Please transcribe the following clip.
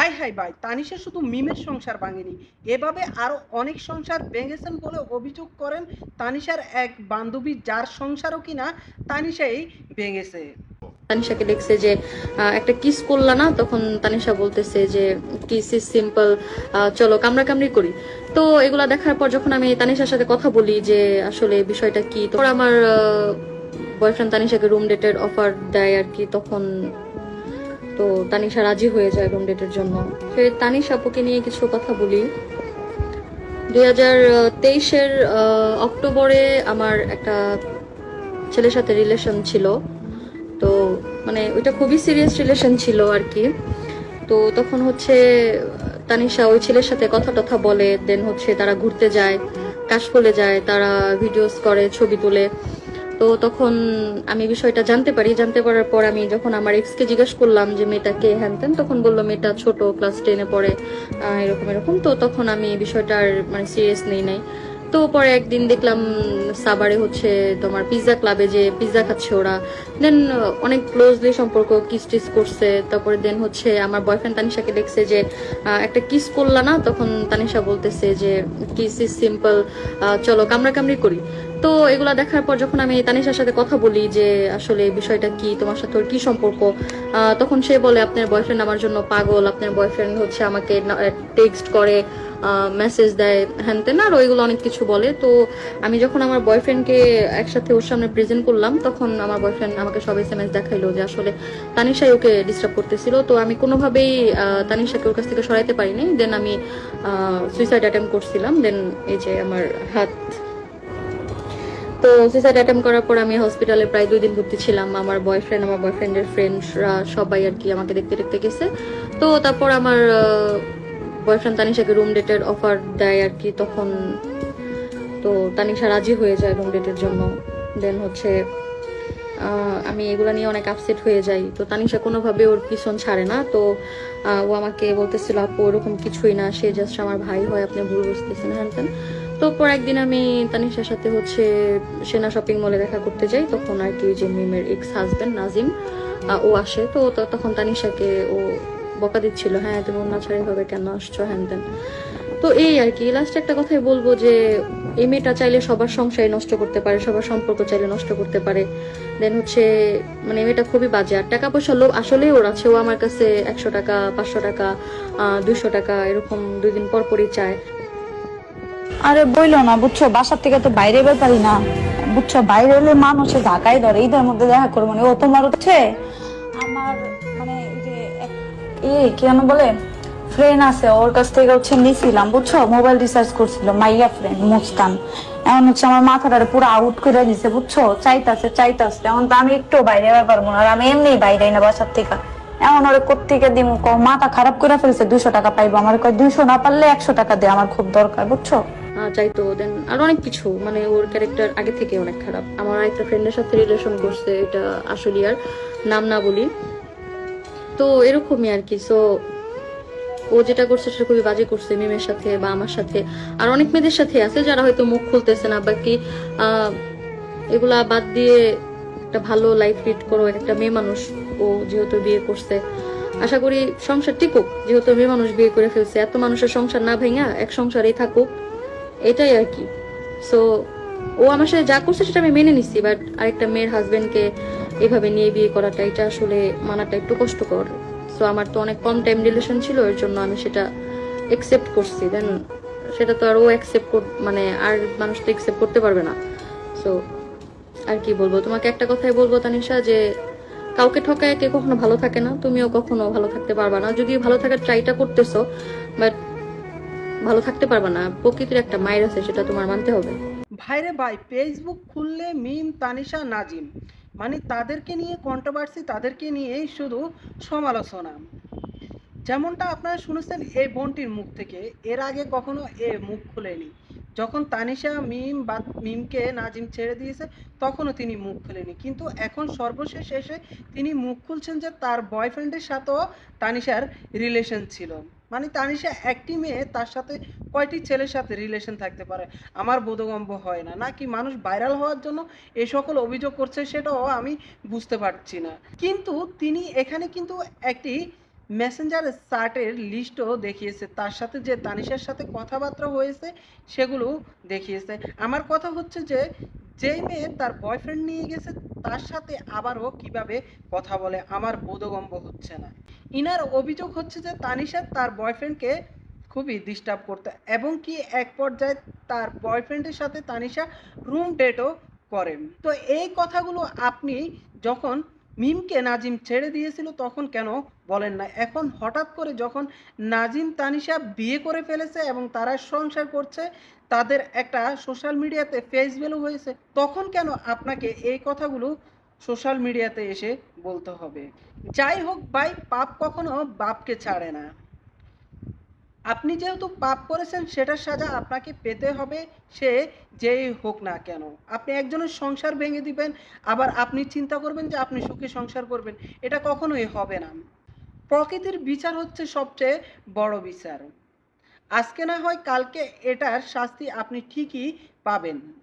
High high, ভাই, তানিশা শুধু মিমের সংসার ভাঙেনি। এভাবে আরও অনেক সংসার ভেঙেছেন বলে অভিযোগ করেন তানিশার এক বান্ধবী, যার সংসারও কিনা তানিশাই ভেঙেছে। তানিশাকে দেখছে যে একটা কিস করলা না, তখন তানিশা বলতেছে যে, কিস ইজ সিম্পল চলো কামড়া কামড়ি করি। তো এগুলা দেখার পর যখন আমি তানিশার সাথে কথা বলি যে, আসলে বিষয়টা কি, তখন আমার বয়ফ্রেন্ড তানিশাকে রুম ডেটের অফার দেয় আর কি, তখন তো তানিশা রাজি হয়ে যায় রুম ডেটের জন্য। সে তানিশা আপুকে নিয়ে কিছু কথা বলি। দুই হাজার তেইশের অক্টোবরে আমার একটা ছেলের সাথে রিলেশন ছিল। তো মানে ওইটা খুবই সিরিয়াস রিলেশন ছিল আর কি। তো তখন হচ্ছে তানিশা ওই ছেলের সাথে কথা টথা বলে দেন হচ্ছে তারা ঘুরতে যায়, কাশফলে যায়, তারা ভিডিওস করে, ছবি তোলে। তো তখন আমি বিষয়টা জানতে পারি। জানতে পারার পর আমি যখন আমার এক্সকে জিজ্ঞেস করলাম যে মেয়েটা কে? হ্যান ত্যান, তখন বলল মেয়েটা ছোট ক্লাস টেনে পড়ে। এরকম এরকম। তো তখন আমি বিষয়টার মানে সিরিয়াস নেই নাই। তো পরে একদিন দেখলাম সাবারে হচ্ছে তোমার পিৎজা ক্লাবে যে পিৎজা খাচ্ছে ওরা। দেন অনেক ক্লোজলি সম্পর্ক কিস টিস করছে। তারপরে দেন হচ্ছে আমার বয়ফ্রেন্ড তানিশাকে দেখছে যে একটা কিস করলা না? তখন তানিশা বলতেছে যে কিস ইজ সিম্পল চলো কামড়া কামড়ি করি। তো এগুলা দেখার পর যখন আমি তানিশার সাথে কথা বলি যে আসলে বিষয়টা কি, তোমার সাথে ওর কি সম্পর্ক তখন সে বলে, আপনার বয়ফ্রেন্ড আমার জন্য পাগল, আপনার বয়ফ্রেন্ড হচ্ছে আমাকে টেক্সট করে মেসেজ দেয় হ্যান তেন আর ওইগুলো অনেক কিছু বলে। তো আমি যখন আমার বয়ফ্রেন্ডকে একসাথে ওর সামনে প্রেজেন্ট করলাম, তখন আমার বয়ফ্রেন্ড আমাকে সব এস এম এস দেখাইলো যে আসলে তানিশাই ওকে ডিস্টার্ব করতেছিল। তো আমি কোনোভাবেই তানিশাকে ওর কাছ থেকে সরাইতে পারিনি। দেন আমি সুইসাইড অ্যাটেম্প করছিলাম। দেন এই যে আমার হাত তো সুইসাইড অ্যাটেম্প করার পর আমি হসপিটালে প্রায় দুই দিন ভর্তি ছিলাম। আমার বয়ফ্রেন্ড আমার বয়ফ্রেন্ডের ফ্রেন্ডসরা সবাই আর কি আমাকে দেখতে দেখতে গেছে। তো তারপর আমার বয়ফ্রেন্ড তানিশাকে রুম ডেটের অফার দেয় আর কি তখন। তো তানিশা রাজি হয়ে যায় রুম ডেটের জন্য। দেন হচ্ছে আমি এগুলো নিয়ে অনেক আপসেট হয়ে যাই। তো তানিশা কোনোভাবে ওর পিছন ছাড়ে না। তো ও আমাকে বলতেছিল, আপু, ওরকম কিছুই না। সে জাস্ট আমার ভাই হয়। আপনি ভুল বুঝতেছেন, হ্যান। তো পর একদিন আমি তানিশার সাথে হচ্ছে সেনা শপিং মলে দেখা করতে যাই, তখন আর কি যে মিমের এক্স হাজবেন্ড নাজিম ও আসে। তো তখন তানিশাকে ও বকা দিচ্ছিল হ্যাঁ তুমি অন্য ছাড়াই ভাবে কেন আসছো? হ্যান ত্যান। তো এই আর কি। লাস্ট একটা কথাই বলব যে, এই মেয়েটা চাইলে সবার সংসারে নষ্ট করতে পারে, সবার সম্পর্ক চাইলে নষ্ট করতে পারে। দেন হচ্ছে মানে মেয়েটা খুবই বাজে। আর টাকা পয়সা লোভ আসলেই ওর আছে। ও আমার কাছে একশো টাকা, পাঁচশো টাকা দুইশো টাকা, এরকম দুই দিন পর পরই চায়। আরে বইলো না, বুঝছ? বাসার থেকে তো বাইরে বের পারি না। বুঝছ, বাইরে এলে মানুষে ঢাকায় ধরে, ঈদের মধ্যে দেখা করব না ও তোমার হচ্ছে আমার মানে যে এক- এই কি যেন বলে? ফ্রেন্ড আছে, ওর কাছ থেকে হচ্ছে নিছিলাম, বুঝছ? মোবাইল রিচার্জ করছিল, মাইয়া ফ্রেন্ড মুস্তান। এখন হচ্ছে আমার মাথাটা পুরো আউট করে দিছে বুঝছ? চাইতাছে চাইতাছে। এখন তো আমি একটু বাইরে পারব না, আর আমি এমনি বাইরে না বাসার থেকে। এখন ওরে কোথেকে দিম? মাথা খারাপ করে ফেলছে, দুশো টাকা পাইবো। আমার কয় দুইশো না পারলে একশো টাকা দে, আমার খুব দরকার, বুঝছ? চাইতো দেন আর অনেক কিছু মানে ওর ক্যারেক্টার আগে থেকে অনেক খারাপ। আমার একটা ফ্রেন্ডের সাথে রিলেশন করছে এটা আসলে আর নাম না বলি। তো এরকমই আর কি সো ও যেটা করছে সেটা খুবই বাজে করছে মিমের সাথে বা আমার সাথে। আর অনেক মেয়েদের সাথে আছে যারা হয়তো মুখ খুলতেছে না বাকি আহ, এগুলা বাদ দিয়ে একটা ভালো লাইফ লিড করো একটা মেয়ে মানুষ ও যেহেতু বিয়ে করছে। আশা করি সংসার টিকুক যেহেতু মেয়ে মানুষ বিয়ে করে ফেলছে এত মানুষের সংসার না ভেঙা এক সংসারেই থাকুক। এটাই আর কি। সো ও আমার সাথে যা করছে সেটা আমি মেনে নিচ্ছি বাট আরেকটা মেয়ের হাজবেন্ডকে এভাবে নিয়ে বিয়ে করাটা, এটা আসলে মানাটা একটু কষ্টকর। সো আমার তো অনেক কম টাইম রিলেশন ছিল, এর জন্য আমি সেটা অ্যাকসেপ্ট করছি। দেন সেটা তো আর ও অ্যাকসেপ্ট মানে আর মানুষ তো অ্যাকসেপ্ট করতে পারবে না। সো আর কি বলব? তোমাকে একটা কথাই বলব, তানিশা, যে কাউকে ঠকায় কে কখনো ভালো থাকে না, তুমিও কখনো ভালো থাকতে পারবা না। যদিও ভালো থাকার ট্রাইটা করতেছো বাট ভালো থাকতে পারবা না। প্রকৃতির একটা মায়ের আছে, সেটা তোমার মানতে হবে। ভাইরে ভাই ফেসবুক খুললে মিম, তানিশা, নাজিম। মানে তাদেরকে নিয়ে কন্ট্রোভার্সি তাদেরকে নিয়েই শুধু সমালোচনা। যেমনটা আপনারা শুনেছেন এই বোনটির মুখ থেকে, এর আগে কখনো এ মুখ খুলেনি। যখন তানিশা, মিম বা মিমকে নাজিম ছেড়ে দিয়েছে, তখনও তিনি মুখ খুলেনি। কিন্তু এখন সর্বশেষ এসে তিনি মুখ খুলছেন যে তার বয়ফ্রেন্ডের সাথেও তানিশার রিলেশন ছিল। মানে তানিশা একটি মেয়ে, তার সাথে কয়টি ছেলের সাথে রিলেশন থাকতে পারে? আমার বোধগম্য হয় না। নাকি মানুষ ভাইরাল হওয়ার জন্য এই সকল অভিযোগ করছে সেটাও আমি বুঝতে পারছি না। কিন্তু তিনি এখানে কিন্তু একটি মেসেঞ্জার চার্টের লিস্টও দেখিয়েছে। তার সাথে যে তানিশার সাথে কথাবার্তা হয়েছে, সেগুলো দেখিয়েছে। আমার কথা হচ্ছে যে যেই মেয়ে তার বয়ফ্রেন্ড নিয়ে গেছে, তার সাথে আবারও কীভাবে কথা বলে আমার বোধগম্য হচ্ছে না। ইনার অভিযোগ হচ্ছে যে তানিশা তার বয়ফ্রেন্ডকে খুবই ডিস্টার্ব করতে এবং কি এক পর্যায়ে তার বয়ফ্রেন্ডের সাথে তানিশা রুম ডেটও করেন। তো এই কথাগুলো আপনি যখন মিমকে নাজিম ছেড়ে দিয়েছিল তখন কেন বলেন না। এখন হঠাৎ করে যখন নাজিম, তানিশা বিয়ে করে ফেলেছে এবং তারা সংসার করছে, তাদের একটা সোশ্যাল মিডিয়াতে ফেস ভ্যালু হয়েছে, তখন কেন আপনাকে এই কথাগুলো সোশ্যাল মিডিয়াতে এসে বলতে হবে? যাই হোক ভাই, পাপ কখনো বাপকে ছাড়ে না। আপনি যেহেতু পাপ করেছেন, সেটার সাজা আপনাকে পেতে হবে, সে যেই হোক না কেন। আপনি একজনের সংসার ভেঙে দিবেন, আবার আপনি চিন্তা করবেন যে আপনি সুখে সংসার করবেন, এটা কখনোই হবে না। প্রকৃতির বিচার হচ্ছে সবচেয়ে বড় বিচার। আজকে না হয় কালকে এটার শাস্তি আপনি ঠিকই পাবেন।